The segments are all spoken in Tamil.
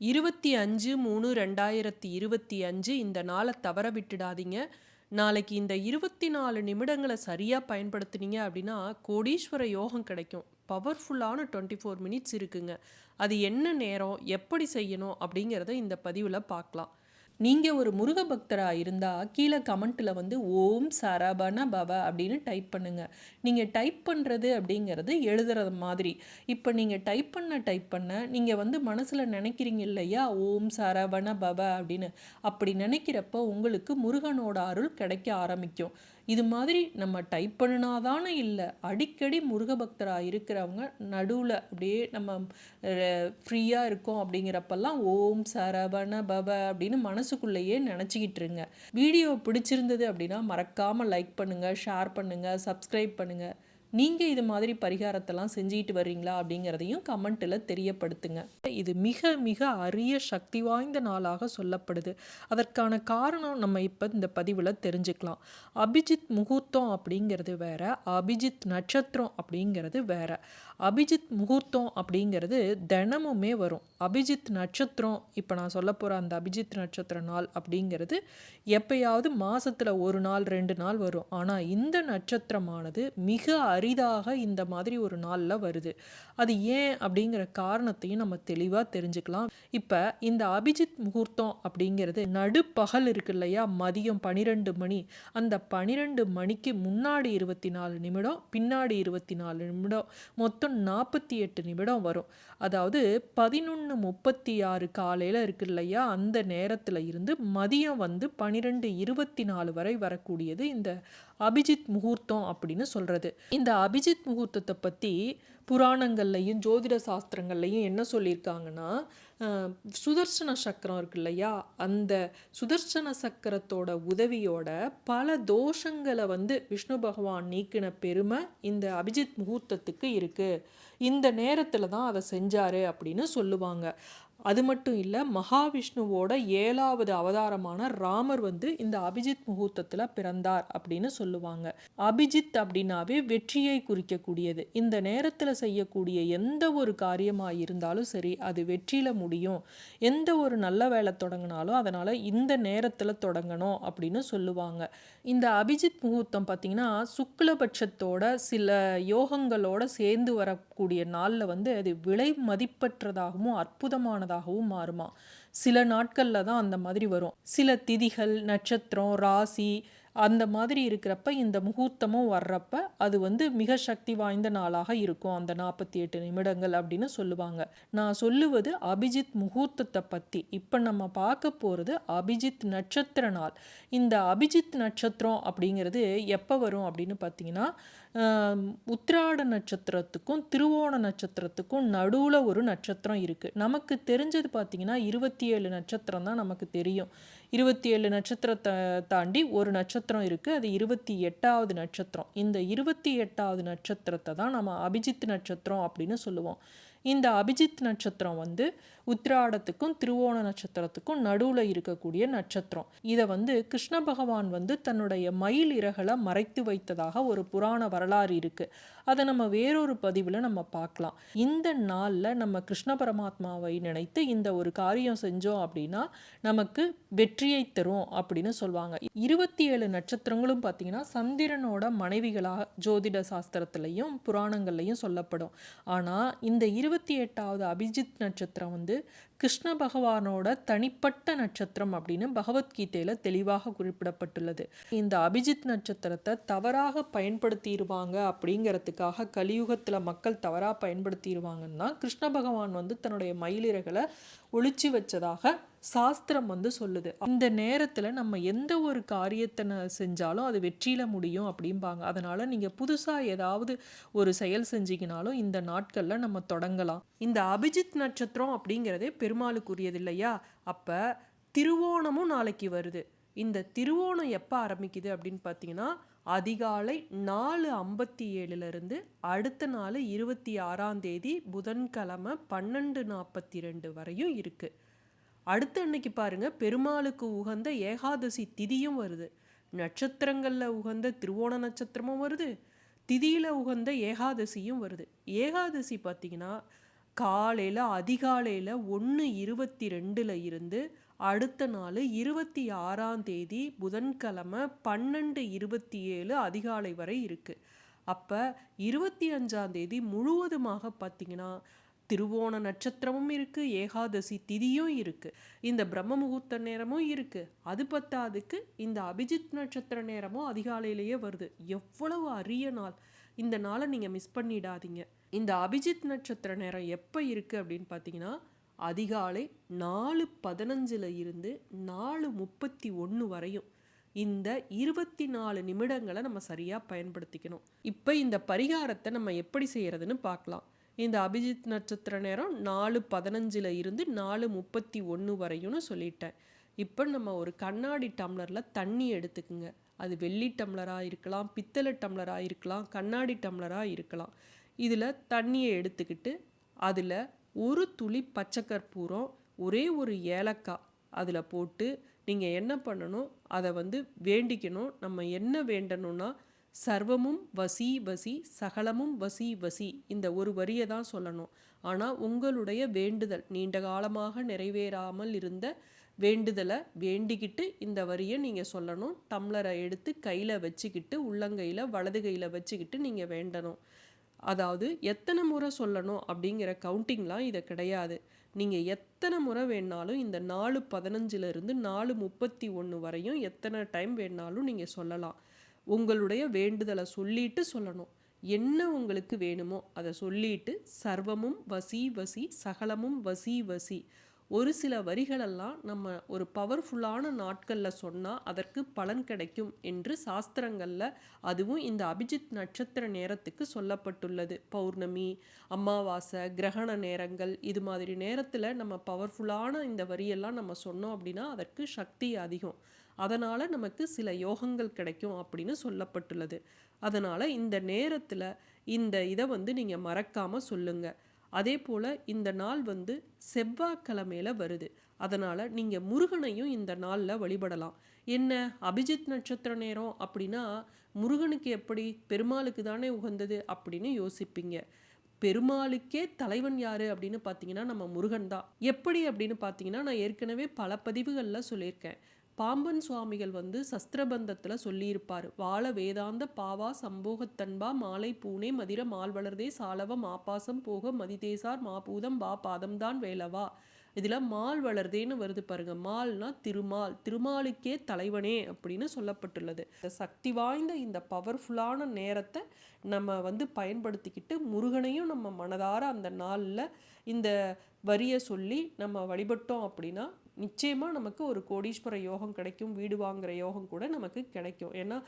இருபத்தி அஞ்சு மூணு ரெண்டாயிரத்தி இருபத்தி அஞ்சு இந்த நாளை தவற விட்டுடாதீங்க. நாளைக்கு இந்த இருபத்தி நாலு நிமிடங்களை சரியாக பயன்படுத்துனீங்க அப்படின்னா கோடீஸ்வர யோகம் கிடைக்கும். பவர்ஃபுல்லான டுவெண்ட்டி ஃபோர் மினிட்ஸ் இருக்குங்க. அது என்ன நேரம் எப்படி செய்யணும் அப்படிங்கிறத இந்த பதிவில் பார்க்கலாம். நீங்கள் ஒரு முருக பக்தராக இருந்தால் கீழே கமெண்ட்டில் வந்து ஓம் சரபண பவ அப்படின்னு டைப் பண்ணுங்கள் நீங்கள் டைப் பண்ணுறது அப்படிங்கிறது எழுதுறது மாதிரி. இப்போ நீங்கள் டைப் பண்ண டைப் பண்ண நீங்கள் வந்து மனசில் நினைக்கிறீங்க இல்லையா ஓம் சரவண பவ அப்படின்னு. அப்படி நினைக்கிறப்போ உங்களுக்கு முருகனோட அருள் கிடைக்க ஆரம்பிக்கும். இது மாதிரி நம்ம டைப் பண்ணினாதானே இல்லை அடிக்கடி முருக பக்தராக இருக்கிறவங்க நடுவில் அப்படியே நம்ம ஃப்ரீயாக இருக்கோம் அப்படிங்கிறப்பெல்லாம் ஓம் சரவண பவ அப்படின்னு மனசுக்குள்ளேயே நினச்சிக்கிட்டு இருங்க. வீடியோ பிடிச்சிருந்தது அப்படின்னா மறக்காமல் லைக் பண்ணுங்கள் ஷேர் பண்ணுங்கள் சப்ஸ்கிரைப் பண்ணுங்கள் நீங்கள் இது மாதிரி பரிகாரத்தெல்லாம் செஞ்சுட்டு வர்றீங்களா அப்படிங்கிறதையும் கமெண்ட்டில் தெரியப்படுத்துங்க. இது மிக மிக அரிய சக்தி வாய்ந்த நாளாக சொல்லப்படுது. அதற்கான காரணம் நம்ம இப்போ இந்த பதிவில் தெரிஞ்சுக்கலாம். அபிஜித் முகூர்த்தம் அப்படிங்கிறது வேற அபிஜித் நட்சத்திரம் அப்படிங்கிறது வேற. அபிஜித் முகூர்த்தம் அப்படிங்கிறது தினமுமே வரும். அபிஜித் நட்சத்திரம் இப்போ நான் சொல்ல போகிற அந்த அபிஜித் நட்சத்திர நாள் அப்படிங்கிறது எப்பயாவது மாதத்தில் ஒரு நாள் ரெண்டு நாள் வரும். ஆனால் இந்த நட்சத்திரமானது மிக அரிதாக இந்த மாதிரி ஒரு நாளில் வருது. அது ஏன் அப்படிங்கிற காரணத்தையும் நம்ம தெளிவாக தெரிஞ்சுக்கலாம். இப்போ இந்த அபிஜித் முகூர்த்தம் அப்படிங்கிறது நடுப்பகல் இருக்கு இல்லையா? மதியம் பனிரெண்டு மணி. அந்த பன்னிரெண்டு மணிக்கு முன்னாடி இருபத்தி நாலு நிமிடம் பின்னாடி இருபத்தி நாலு நிமிடம் மொத்தம் நாற்பத்தி எட்டு நிமிடம் வரும். அதாவது பதினொன்று முப்பத்தி ஆறு காலையில் இருக்கு இல்லையா? அந்த நேரத்தில் இருந்து மதியம் வந்து பன்னிரெண்டு இருபத்தி நாலு வரை வரக்கூடியது இந்த அபிஜித் முகூர்த்தம் அப்படின்னு சொல்கிறது இந்த அபிஜித் முகூர்த்தத்தை பற்றி புராணங்கள்லையும் ஜோதிட சாஸ்திரங்கள்லையும் என்ன சொல்லியிருக்காங்கன்னா சுதர்சன சக்கரம் இருக்கு இல்லையா? அந்த சுதர்சன சக்கரத்தோட உதவியோட பல தோஷங்களை வந்து விஷ்ணு பகவான் நீக்கின பெருமை இந்த அபிஜித் முகூர்த்தத்துக்கு இருக்குது இந்த நேரத்தில் தான் அதை செஞ்சார் அப்படின்னு சொல்லுவாங்க. அது மட்டும் இல்லை மகாவிஷ்ணுவோட ஏழாவது அவதாரமான ராமர் வந்து இந்த அபிஜித் முகூர்த்தத்தில் பிறந்தார் அப்படின்னு சொல்லுவாங்க. அபிஜித் அப்படின்னாவே வெற்றியை குறிக்கக்கூடியது. இந்த நேரத்தில் செய்யக்கூடிய எந்த ஒரு காரியமாக இருந்தாலும் சரி அது வெற்றியில் முடியும். எந்த ஒரு நல்ல வேலை தொடங்கினாலும் அதனால் இந்த நேரத்தில் தொடங்கணும் அப்படின்னு சொல்லுவாங்க. இந்த அபிஜித் முகூர்த்தம் பார்த்திங்கன்னா சுக்லபட்சத்தோட சில யோகங்களோட சேர்ந்து வரக்கூடிய நாளில் வந்து அது விலை மதிப்பற்றதாகவும் அற்புதமானதாக நாளாகவும் மாறுமா? சில நாட்களில் தான் அந்த மாதிரி வரும். சில திதிகள் நட்சத்திரம் ராசி அந்த மாதிரி இருக்கிறப்ப இந்த முகூர்த்தமும் வர்றப்ப அது வந்து மிக சக்தி வாய்ந்த நாளாக இருக்கும். அந்த நாற்பத்தி எட்டு நிமிடங்கள் அப்படின்னு சொல்லுவாங்க. நான் சொல்லுவது அபிஜித் முகூர்த்தத்தை பற்றி இப்போ நம்ம பார்க்க போகிறது அபிஜித் நட்சத்திர நாள். இந்த அபிஜித் நட்சத்திரம் அப்படிங்கிறது எப்போ வரும் அப்படின்னு பார்த்தீங்கன்னா உத்திராட நட்சத்திரத்துக்கும் திருவோண நட்சத்திரத்துக்கும் நடுவில் ஒரு நட்சத்திரம் இருக்குது நமக்கு தெரிஞ்சது பார்த்திங்கன்னா இருபத்தி ஏழு நட்சத்திரம் தான் நமக்கு தெரியும். இருபத்தி ஏழு நட்சத்திரத்தை தாண்டி ஒரு நட்சத்திரம் இருக்குது அது இருபத்தி எட்டாவது நட்சத்திரம். இந்த இருபத்தி எட்டாவது நட்சத்திரத்தை தான் நம்ம அபிஜித் நட்சத்திரம் அப்படின்னு சொல்லுவோம். இந்த அபிஜித் நட்சத்திரம் வந்து உத்ராடத்துக்கும் திருவோண நட்சத்திரத்துக்கும் நடுவில் இருக்கக்கூடிய நட்சத்திரம். இதை வந்து கிருஷ்ண பகவான் வந்து தன்னுடைய மயில் இறகளை மறைத்து வைத்ததாக ஒரு புராண வரலாறு இருக்குது அதை நம்ம வேறொரு பதிவில் நம்ம பார்க்கலாம். இந்த நாளில் நம்ம கிருஷ்ண பரமாத்மாவை நினைத்து இந்த ஒரு காரியம் செஞ்சோம் அப்படின்னா நமக்கு வெற்றியை தரும் அப்படின்னு சொல்லுவாங்க இருபத்தி ஏழு நட்சத்திரங்களும் பார்த்தீங்கன்னா சந்திரனோட மனைவிகளாக ஜோதிட சாஸ்திரத்திலையும் புராணங்கள்லையும் சொல்லப்படும். ஆனால் இந்த இருபத்தி எட்டாவது அபிஜித் நட்சத்திரம் வந்து கிருஷ்ண பகவானோட தனிப்பட்ட நட்சத்திரம் அப்படின்னு பகவத்கீதையில் தெளிவாக குறிப்பிடப்பட்டுள்ளது. இந்த அபிஜித் நட்சத்திரத்தை தவறாக பயன்படுத்திடுவாங்க அப்படிங்கிறதுக்காக கலியுகத்தில் மக்கள் தவறாக பயன்படுத்திடுவாங்கன்னா கிருஷ்ண பகவான் வந்து தன்னுடைய மயிலிறகளை ஒழிச்சு வச்சதாக சாஸ்திரம் வந்து சொல்லுது. இந்த நேரத்தில் நம்ம எந்த ஒரு காரியத்தை செஞ்சாலும் அது வெற்றியில் முடியும் அப்படிம்பாங்க. அதனால் நீங்கள் புதுசாக ஏதாவது ஒரு செயல் செஞ்சீங்கனாலும் இந்த நாட்களில் நம்ம தொடங்கலாம். இந்த அபிஜித் நட்சத்திரம் அப்படிங்கிறதே பெருமாளுக்குரியது இல்லையா அப்போ திருவோணமும் நாளைக்கு வருது. இந்த திருவோணம் எப்போ ஆரம்பிக்குது அப்படின்னு பார்த்தீங்கன்னா அதிகாலை நாலு ஐம்பத்தி ஏழுலேருந்து அடுத்த நாள் இருபத்தி ஆறாம் தேதி புதன்கிழமை பன்னெண்டு நாற்பத்தி ரெண்டு வரையும் இருக்குது அடுத்த அன்னைக்கு பாருங்கள் பெருமாளுக்கு உகந்த ஏகாதசி திதியும் வருது. நட்சத்திரங்களில் உகந்த திருவோண நட்சத்திரமும் வருது. திதியில் உகந்த ஏகாதசியும் வருது. ஏகாதசி பார்த்திங்கன்னா காலையில் அதிகாலையில் ஒன்று இருபத்தி ரெண்டில் இருந்து அடுத்த நாள் இருபத்தி ஆறாம் தேதி புதன்கிழமை பன்னெண்டு இருபத்தி ஏழு அதிகாலை வரை இருக்குது அப்போ இருபத்தி அஞ்சாந்தேதி முழுவதுமாக பார்த்தீங்கன்னா திருவோண நட்சத்திரமும் இருக்குது ஏகாதசி திதியும் இருக்குது இந்த பிரம்ம முகூர்த்த நேரமும் இருக்குது அது பத்தாதுக்கு இந்த அபிஜித் நட்சத்திர நேரமும் அதிகாலையிலேயே வருது. எவ்வளவு அரிய நாள். இந்த நாளை நீங்கள் மிஸ் பண்ணிடாதீங்க. இந்த அபிஜித் நட்சத்திர நேரம் எப்போ இருக்குது அப்படின்னு பார்த்தீங்கன்னா அதிகாலை நாலு பதினஞ்சில் இருந்து நாலு முப்பத்தி ஒன்று வரையும். இந்த இருபத்தி நாலு நிமிடங்களை நம்ம சரியாக பயன்படுத்திக்கணும். இப்போ இந்த பரிகாரத்தை நம்ம எப்படி செய்கிறதுன்னு பார்க்கலாம் இந்த அபிஜித் நட்சத்திர நேரம் நாலு பதினஞ்சில் இருந்து நாலு முப்பத்தி ஒன்று வரையும்னு சொல்லிட்டேன். இப்போ நம்ம ஒரு கண்ணாடி டம்ளரில் தண்ணி எடுத்துக்குங்க. அது வெள்ளி டம்ளராக இருக்கலாம் பித்தளை டம்ளராக இருக்கலாம் கண்ணாடி டம்ளராக இருக்கலாம். இதில் தண்ணியை எடுத்துக்கிட்டு அதில் ஒரு துளி பச்சை கற்பூரம் ஒரே ஒரு ஏலக்காய் அதில் போட்டு நீங்கள் என்ன பண்ணணும்? அதை வந்து வேண்டிக்கணும். நம்ம என்ன வேண்டணும்னா சர்வமும் வசி வசி சகலமும் வசி வசி. இந்த ஒரு வரியை தான் சொல்லணும். ஆனால் உங்களுடைய வேண்டுதல் நீண்ட காலமாக நிறைவேறாமல் இருந்த வேண்டுதலை வேண்டிக்கிட்டு இந்த வரியை நீங்கள் சொல்லணும். டம்ளரை எடுத்து கையில் வச்சுக்கிட்டு உள்ளங்கையில் வலது கையில் வச்சுக்கிட்டு நீங்கள் வேண்டணும். அதாவது எத்தனை முறை சொல்லணும் அப்படிங்கிற கவுண்டிங்லாம் இதை கிடையாது. நீங்கள் எத்தனை முறை வேணாலும் இந்த நாலு பதினஞ்சிலிருந்து நாலு முப்பத்தி ஒன்று வரையும் எத்தனை டைம் வேணாலும் நீங்கள் சொல்லலாம். உங்களுடைய வேண்டுதலை சொல்லிட்டு சொல்லணும். என்ன உங்களுக்கு வேணுமோ அதை சொல்லிட்டு சர்வமும் வசி வசி சகலமும் வசி வசி. ஒரு சில வரிகளெல்லாம் நம்ம ஒரு பவர்ஃபுல்லான நாட்களில் சொன்னால் அதற்கு பலன் கிடைக்கும் என்று சாஸ்திரங்களில் அதுவும் இந்த அபிஜித் நட்சத்திர நேரத்துக்கு சொல்லப்பட்டுள்ளது. பௌர்ணமி அமாவாசை கிரகண நேரங்கள் இது மாதிரி நேரத்தில் நம்ம பவர்ஃபுல்லான இந்த வரியெல்லாம் நம்ம சொன்னோம் அப்படின்னா அதற்கு சக்தி அதிகம். அதனால் நமக்கு சில யோகங்கள் கிடைக்கும் அப்படின்னு சொல்லப்பட்டுள்ளது. அதனால் இந்த நேரத்தில் இந்த இதை வந்து நீங்கள் மறக்காமல் சொல்லுங்கள் அதே போல் இந்த நாள் வந்து செவ்வாய்க்கிழமையில் வருது. அதனால் நீங்கள் முருகனையும் இந்த நாளில் வழிபடலாம். என்ன? அபிஜித் நட்சத்திர நேரம் அப்படின்னா முருகனுக்கு எப்படி? பெருமாளுக்கு தானே உகந்தது அப்படின்னு யோசிப்பீங்க. பெருமாளுக்கே தலைவன் யார் அப்படின்னு பார்த்தீங்கன்னா நம்ம முருகன் தான். எப்படி அப்படின்னு பார்த்தீங்கன்னா நான் ஏற்கனவே பல பதிவுகளில் சொல்லியிருக்கேன். பாம்பன் சுவாமிகள் வந்து சஸ்திரபந்தத்தில் சொல்லியிருப்பார். வாழ வேதாந்த பாவா சம்போகத்தன்பா மாலை பூனே மதிர மால்வளர்தே சாலவம் ஆபாசம் போக மதிதேசார் மாபூதம் வா பாதம்தான் வேலவா. இதில் மால் வளர்தேன்னு வருது பாருங்க. மால்னா திருமால். திருமாலுக்கே தலைவனே அப்படின்னு சொல்லப்பட்டுள்ளது. சக்தி வாய்ந்த இந்த பவர்ஃபுல்லான நேரத்தை நம்ம வந்து பயன்படுத்திக்கிட்டு முருகனையும் நம்ம மனதார அந்த நாளில் இந்த வரியை சொல்லி நம்ம வழிபட்டோம் அப்படின்னா நிச்சயமாக நமக்கு ஒரு கோடீஸ்வர யோகம் கிடைக்கும் வீடு வாங்குகிற யோகம் கூட நமக்கு கிடைக்கும். ஏன்னா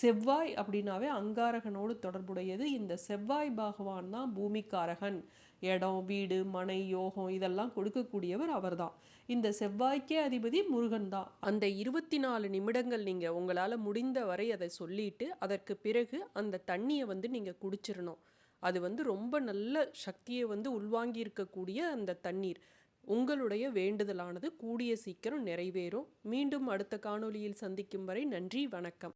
செவ்வாய் அப்படின்னாவே அங்காரகனோடு தொடர்புடையது. இந்த செவ்வாய் பகவான் தான் பூமிக்காரகன். இடம் வீடு மனை யோகம் இதெல்லாம் கொடுக்கக்கூடியவர் அவர்தான். இந்த செவ்வாய்க்கே அதிபதி முருகன் தான். அந்த இருபத்தி நாலு நிமிடங்கள் நீங்கள் உங்களால் முடிந்த வரை அதை சொல்லிட்டு அதற்கு பிறகு அந்த தண்ணியை வந்து நீங்கள் குடிச்சிடணும் அது வந்து ரொம்ப நல்ல சக்தியை வந்து உள்வாங்கி இருக்கக்கூடிய அந்த தண்ணீர். உங்களுடைய வேண்டுதலானது கூடிய சீக்கிரம் நிறைவேறும். மீண்டும் அடுத்த காணொளியில் சந்திக்கும் வரை நன்றி வணக்கம்.